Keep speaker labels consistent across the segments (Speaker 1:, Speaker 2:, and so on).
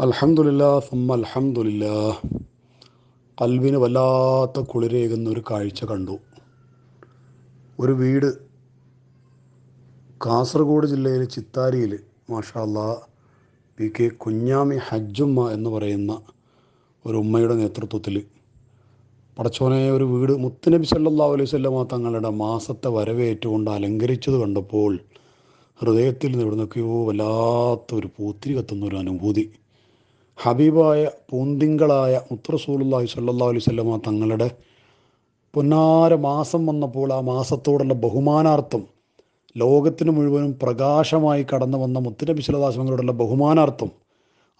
Speaker 1: അൽഹംദുലില്ലാ സുമ്മ അൽഹംദുലില്ലാ. കൽവിന് വല്ലാത്ത കുളിരേകുന്ന ഒരു കാഴ്ച കണ്ടു. ഒരു വീട് കാസർഗോഡ് ജില്ലയിലെ ചിത്താരിയിൽ മാഷാല്ല പി കെ കുഞ്ഞാമി ഹജ്ജുമ്മ എന്ന് പറയുന്ന ഒരു ഉമ്മയുടെ നേതൃത്വത്തിൽ. പടച്ചോനെ ഒരു വീട് മുത്തുനബി സല്ലാ അലൈഹി വസല്ലമ തങ്ങളുടെ മാസത്തെ വരവേറ്റുകൊണ്ട് അലങ്കരിച്ചത് കണ്ടപ്പോൾ ഹൃദയത്തിൽ നിന്ന് ഇവിടുന്നൊക്കെയോ വല്ലാത്തൊരു പൂത്തിരി കത്തുന്ന ഒരു അനുഭൂതി. ഹബീബായ പൂന്തിങ്കളായ മുത്തറസൂലുള്ളാഹി സല്ലാ അലൈഹി വസല്ലമ തങ്ങളുടെ പൊന്നാര മാസം വന്നപ്പോൾ ആ മാസത്തോടുള്ള ബഹുമാനാർത്ഥം ലോകത്തിന് മുഴുവനും പ്രകാശമായി കടന്നു വന്ന മുത്തുനബി സ്വലാസ്മങ്ങളോടുള്ള ബഹുമാനാർത്ഥം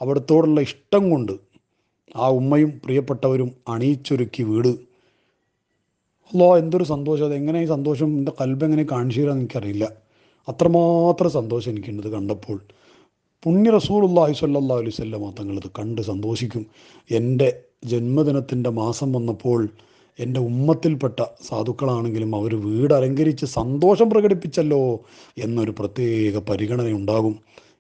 Speaker 1: അവിടത്തോടുള്ള ഇഷ്ടം കൊണ്ട് ആ ഉമ്മയും പ്രിയപ്പെട്ടവരും അണിയിച്ചൊരുക്കി വീട്. അല്ലോ എന്തൊരു സന്തോഷം അത് എങ്ങനെ ഈ സന്തോഷം എന്റെ കൽബ് എങ്ങനെ കാണിച്ചു തരാമെന്ന് എനിക്കറിയില്ല. അത്രമാത്രം സന്തോഷം എനിക്കുണ്ട് കണ്ടപ്പോൾ. പുണ്യ റസൂലുള്ളാഹി സ്വല്ലല്ലാഹു അലൈഹി വസല്ലമ തങ്ങളത് കണ്ട് സന്തോഷിക്കും. എന്റെ ജന്മദിനത്തിന്റെ മാസം വന്നപ്പോൾ എന്റെ ഉമ്മത്തിൽപ്പെട്ട സാധുക്കളാണെങ്കിലും അവർ വീട് അലങ്കരിച്ച് സന്തോഷം പ്രകടിപ്പിച്ചല്ലോ എന്നൊരു പ്രത്യേക പരിഗണന ഉണ്ടാകും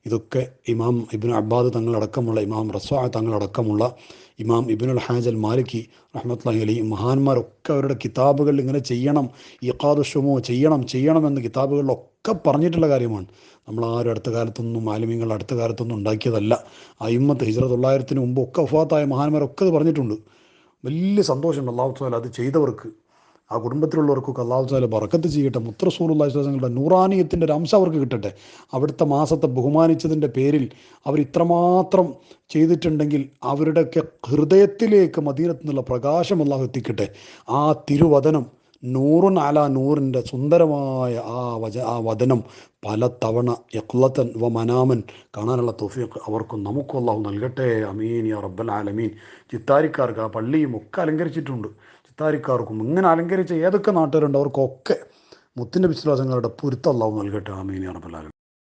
Speaker 1: ഇതൊക്കെ ഇമാം ഇബിൻ അബ്ബാദ് തങ്ങളടക്കമുള്ള ഇമാം റസ്വാ തങ്ങളടക്കമുള്ള ഇമാം ഇബിനുൽ ഹാജൽ മാലിക്കി റഹ്മത്ലാഹി അലി മഹാന്മാരൊക്കെ അവരുടെ കിതാബുകളിൽ ഇങ്ങനെ ചെയ്യണം ഇഖാദുഷമോ ചെയ്യണം ചെയ്യണം എന്ന് കിതാബുകളിലൊക്കെ പറഞ്ഞിട്ടുള്ള കാര്യമാണ്. നമ്മൾ ആരും അടുത്ത കാലത്തൊന്നും മാലിമ്യങ്ങൾ അടുത്ത കാലത്തൊന്നും ഉണ്ടാക്കിയതല്ല. അയിമത്ത് ഹിജ്ര തൊള്ളായിരത്തിന് മുമ്പ് ഒക്കെ വഫാത്തായ മഹാന്മാരൊക്കെ അത് പറഞ്ഞിട്ടുണ്ട്. വലിയ സന്തോഷമുണ്ട്. അള്ളാഹു അത് ചെയ്തവർക്ക് ആ കുടുംബത്തിലുള്ളവർക്കൊക്കെ അള്ളാഹു താല ബറക്കത്ത് ചെയ്യട്ടെ. മുത്രസൂറുള്ളാഹിങ്ങളുടെ നൂറാനിയത്തിന്റെ ഒരു അംശം അവർക്ക് കിട്ടട്ടെ. അവിടുത്തെ മാസത്തെ ബഹുമാനിച്ചതിന്റെ പേരിൽ അവർ ഇത്രമാത്രം ചെയ്തിട്ടുണ്ടെങ്കിൽ അവരുടെയൊക്കെ ഹൃദയത്തിലേക്ക് മദീനത്തു നിന്നുള്ള പ്രകാശം അള്ളാഹു എത്തിക്കട്ടെ. ആ തിരുവചനം നൂറുൻ അല നൂറിന്റെ സുന്ദരമായ ആ വച ആ വചനം പല തവണ യക്ലത്തൻ വ മനാമൻ കാണാനുള്ള തോഫിയൊക്കെ അവർക്കും നമുക്കും അള്ളാഹു നൽകട്ടെ. അമീൻ യാ റബ്ബൽ ആലമീൻ. ചിത്താരിക്കാർക്ക് ആ പള്ളിയും ഒക്കെ അലങ്കരിച്ചിട്ടുണ്ട്. ചിത്താരിക്കാർക്കും ഇങ്ങനെ അലങ്കരിച്ച ഏതൊക്കെ നാട്ടുകാരുണ്ട്? അവർക്കൊക്കെ മുത്തിന്റെ വിശ്വാസങ്ങളുടെ അള്ളാഹു നൽകട്ടെ. അമീൻ യാ റബ്ബൽ ആലമീൻ.